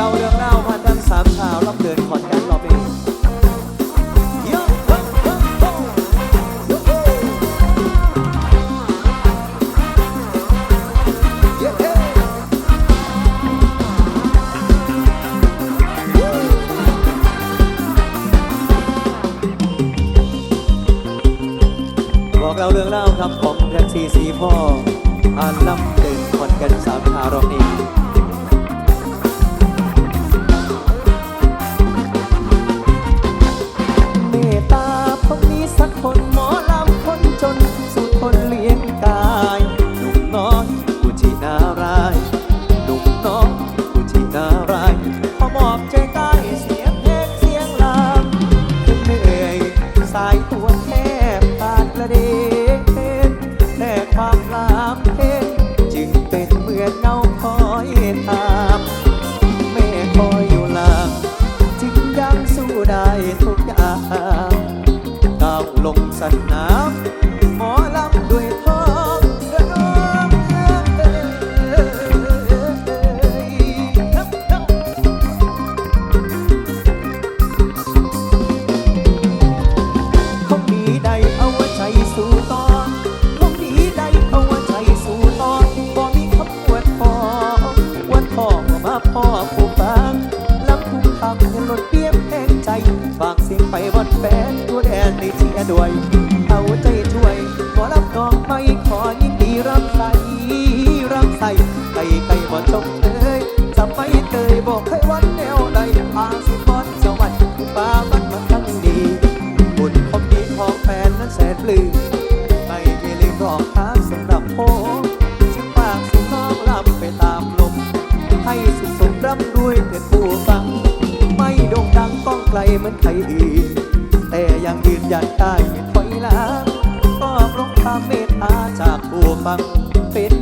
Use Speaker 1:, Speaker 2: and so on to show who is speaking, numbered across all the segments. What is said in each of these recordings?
Speaker 1: restaurante. enough. ำใส่รำใส่ไก่ไก่บ่จบเลยจะไปเคยบอกให้วันแนวใดอาสิบอนสวัสดิ์ป้าบันมานทั้งดีบุญขอดีของแฟนนั้นแสนปลื้มไม่เคยลืมบอกทังสำหรับโพชื่อปากสุน้องลำไปตามลม ให้สุขสมร่ำรวยเถิดผู้ฟัง ไม่โด่งดังต้องไกลเหมือนใครอื่นแต่ยังยืนยันได้ ฟังปิด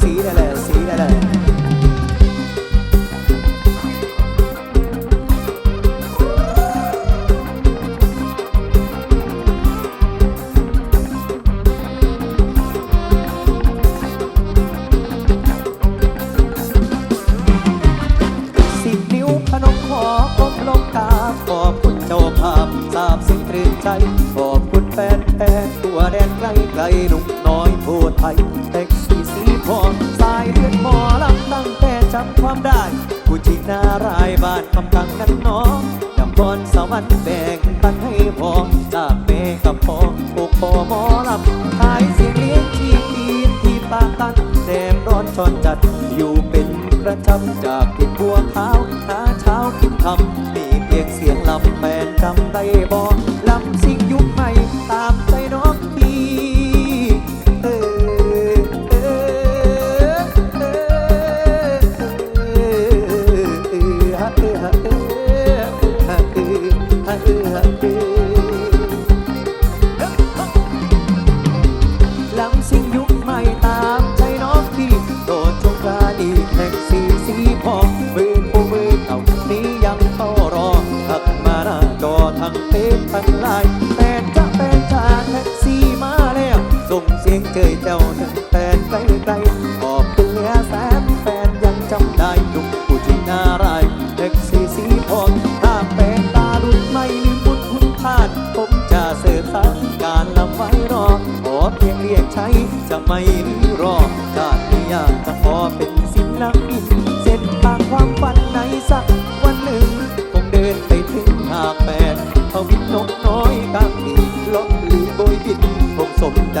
Speaker 1: CLLC. ผู้ที่นารายบ้านคำตังนั้นน้องดังพรสวรรค์แบ่งปันให้พอจาเมกับพอโอ้พอหมอลำขายเสียงเลี้ยงที่ปีนที่ปากตันแดมร้อนชอนจัดอยู่เป็นประจำจากติดบัวขาวหาเช้ากินคำมีเพียงเสียงลำแฟนจำได้บ่ลำสิ่ง งเคยเจยเจ้าหนึ่งแฟนใกลไกลๆขอบคุณเหลือแสนแฟนยังจำได้ทุกผู้ที่น่ารายเด็กสีสีพอถ้าแฟนตาลุดไม่ลืมบุญคุณทาด ผมจะเสิร์ฟสังการลำไว้รอ ขอเพียงเรียกใช้จะไม่รอชาตินี้อยากจะขอเป็นศิลปิน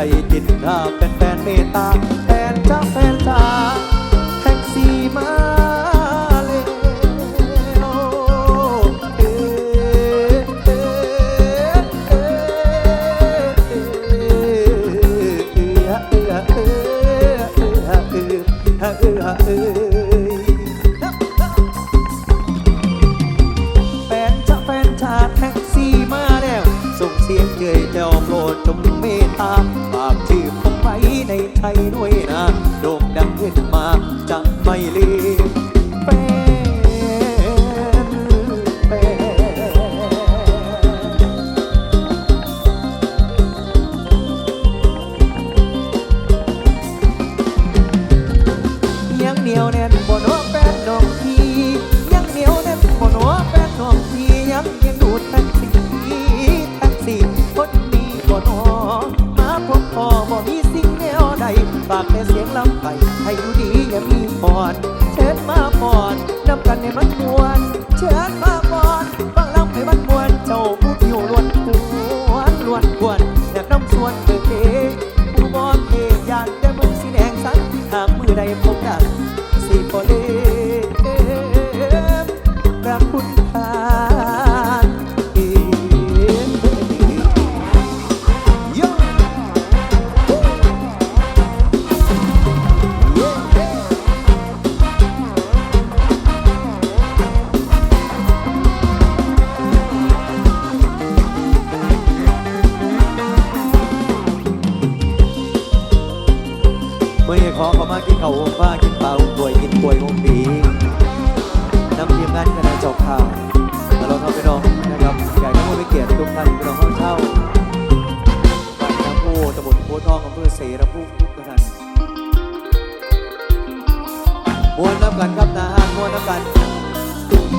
Speaker 1: ใจจิตถ้าเป็นแฟนเมตตาแฟนจ้าแฟนจ้า ไทยด้วยนะโด่งดังขึ้นมาจะไม่ลืมแฟนแฟนยังเหนียวแน่นบนหัวแฟนน้องพี่ยังากแต่เสียงลำไป ให้อยู่ดีอย่ามีปอด เชิญมาปอดนำกันในมันมวน เชิญมา เสรภูมิทุกท่านมวนน้ำกันครับนาฮานมวนน้ำกัน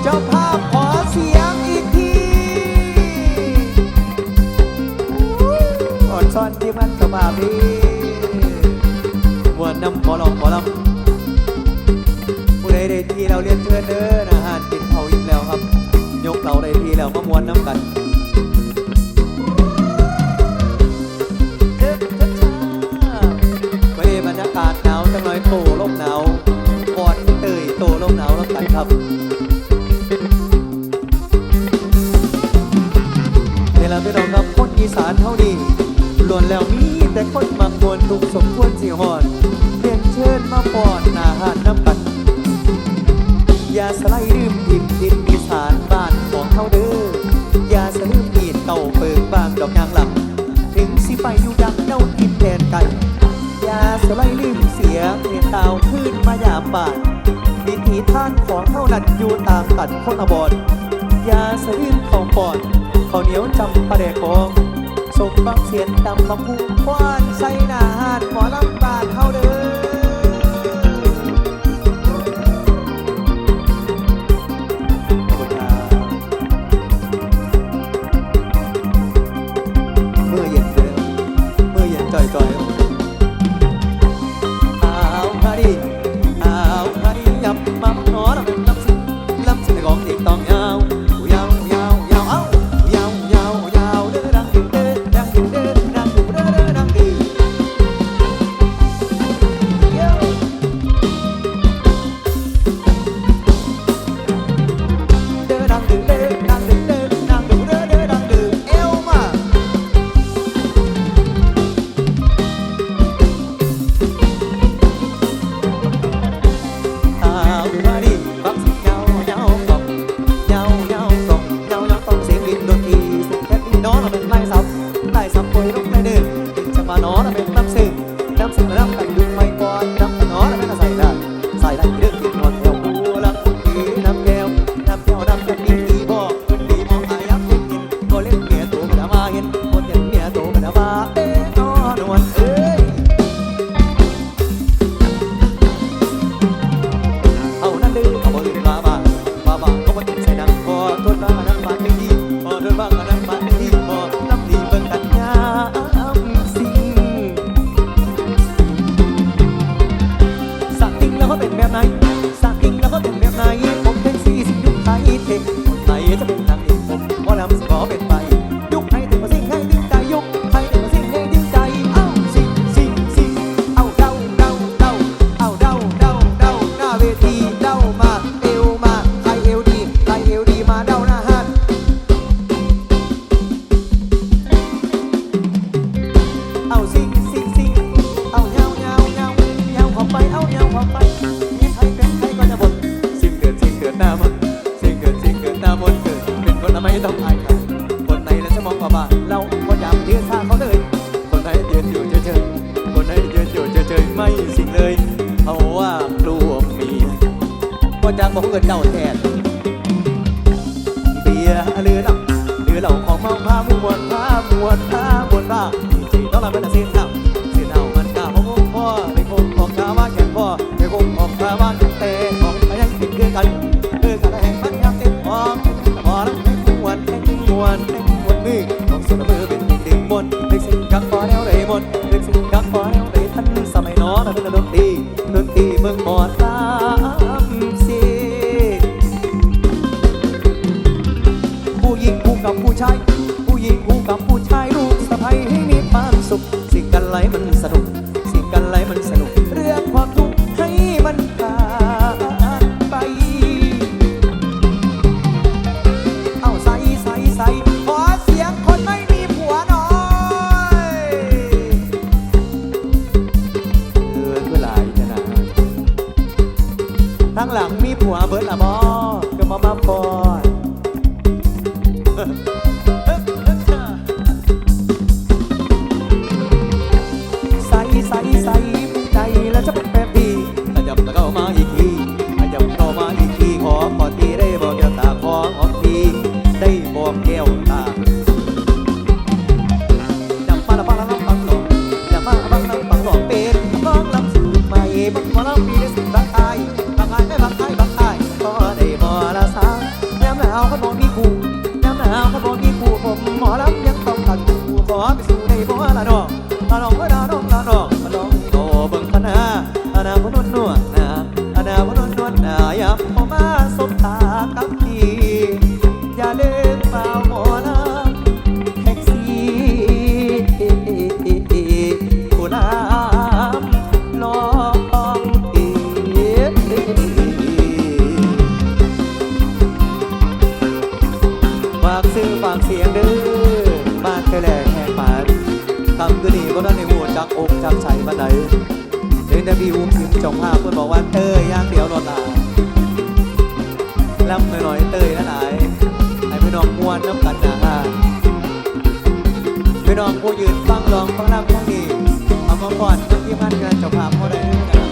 Speaker 1: เจ้าภาพขอเสียงอีกทีอดซ่อนที่มันกระบาพีมวนน้ำขอลองขอลำผู้ใดได้ที่เราเรียนเชิญเด้อนะฮานกินเขาอีกแล้วครับ ยกเราได้ทีแล้วมามวนน้ำกัน สิหอดเรียนเชิญมาปอนหนาหานน้ำกันอย่าสไลด์ลืมทิมดินอีสานบ้านของเขาเด้ออย่าสลืมมีดเก่าเปิงบางดอกยางหลังถึงสิไปอยู่ดังเน่ากินแทนไก่อย่าสไลด์ลืมเสียเพียงตาวขึ้นมายามบานดินทีท่านของเท่านั้นอยู่ตามตัดคนอบอดอย่าสลืมของปอดข้าวเหนียวจำปลาแดกองส่งฟังเสียงดำมาพุ่งควาน ใส่หน้าหาดหมอลำบานเฮาเด้อ ไม่ต้องอายใครคนไหนแล้วจะมองว่าบ้าเราก็อยากดืนท่างเขาเลย คนไหนเยืนอยู่เฉยๆคนไหนเยืนอยู่เฉยๆไม่สิ่งเลยเพราะว่ากลัวเมียก็จะมองเกินเดาแทนเบียร์เรือดำเรือเหล่าของเมาพามวนพามวนพามวนพาสีต้องรับเป็นเส้นทาเส้นเอามันกล้าวของพ่อไปคงของข้าว่าแกงพ่อไปคงของข้าว่าแกงแต่ของพยังติดเกลือกัน one. บันดถึงจะพี่อุ้มถึงจองภาพเพื่อนบอกว่าเต้ยย่างเดียวรอตาล่ำหน่อยๆเต้ยนะหลายไอ้พี่น้องม้วนน้ำกันนะฮะพี่น้องผู้ยืนฟังลองฟังรับฟังดีเอามาก่อนที่มันกันจงภาพเขาได้ด้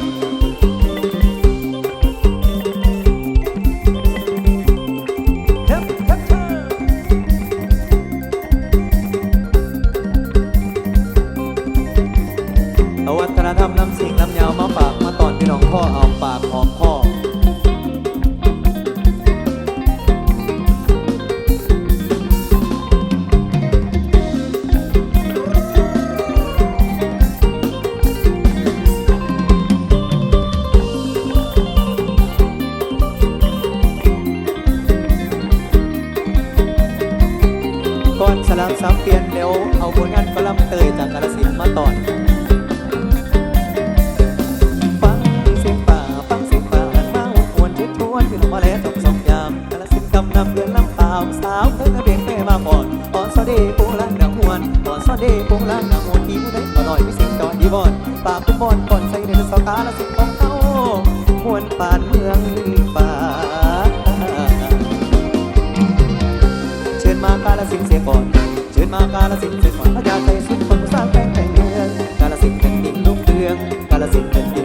Speaker 1: ลางสาำเปลี่ยนเดียวเอาผลงานกระลำเตยจากกาลสินมาตอนฟังเสียงป่าฟังเสียงป่ามาควรชิดทวนคือลมาแล้วจงสองยามกาลสินกำนำเรือนลำตามสาวเธอเบ่งแม่มาก่อนก่อนสอดีปูลังนังหวนก่อนสอดีปูลังนังหวนที่ผู้ใดก็ลอยไม่เสียงจอยดีบอนป่าพุ่มบอนก่อนใส่ใดือนสอาตาลสิบ ชิญมากาลสินเสด็จหมอนพระยาไทยสุดคนผู้สร้างแปลงแต่งเมืองกาลสินเป็นดินลุ่งเรืองกาลสินเป็น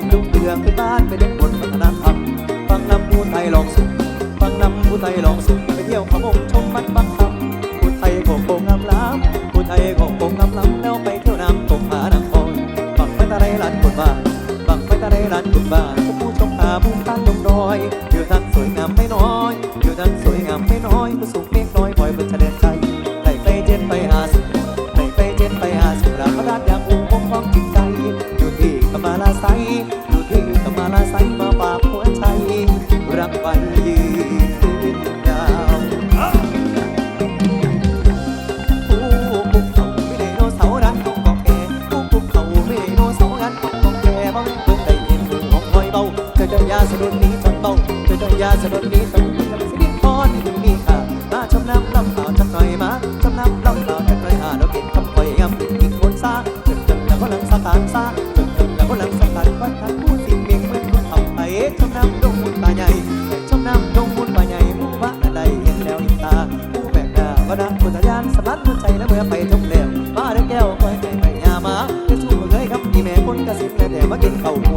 Speaker 1: ไซดูที่ตมาลาใซ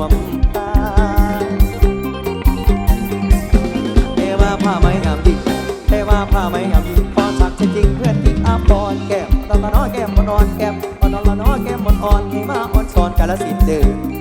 Speaker 1: มตาเทว่าผ้าไหมงามดีเทว่าผ้าไหมงามดีพอสักจะจริงเพื่อนที่อาบอนแก้มตอนละน้อแก้มอ่อนแก้มอ่อนละน้อแก้มอ่อนให้มาอ่อนสอนกาลสินเดิม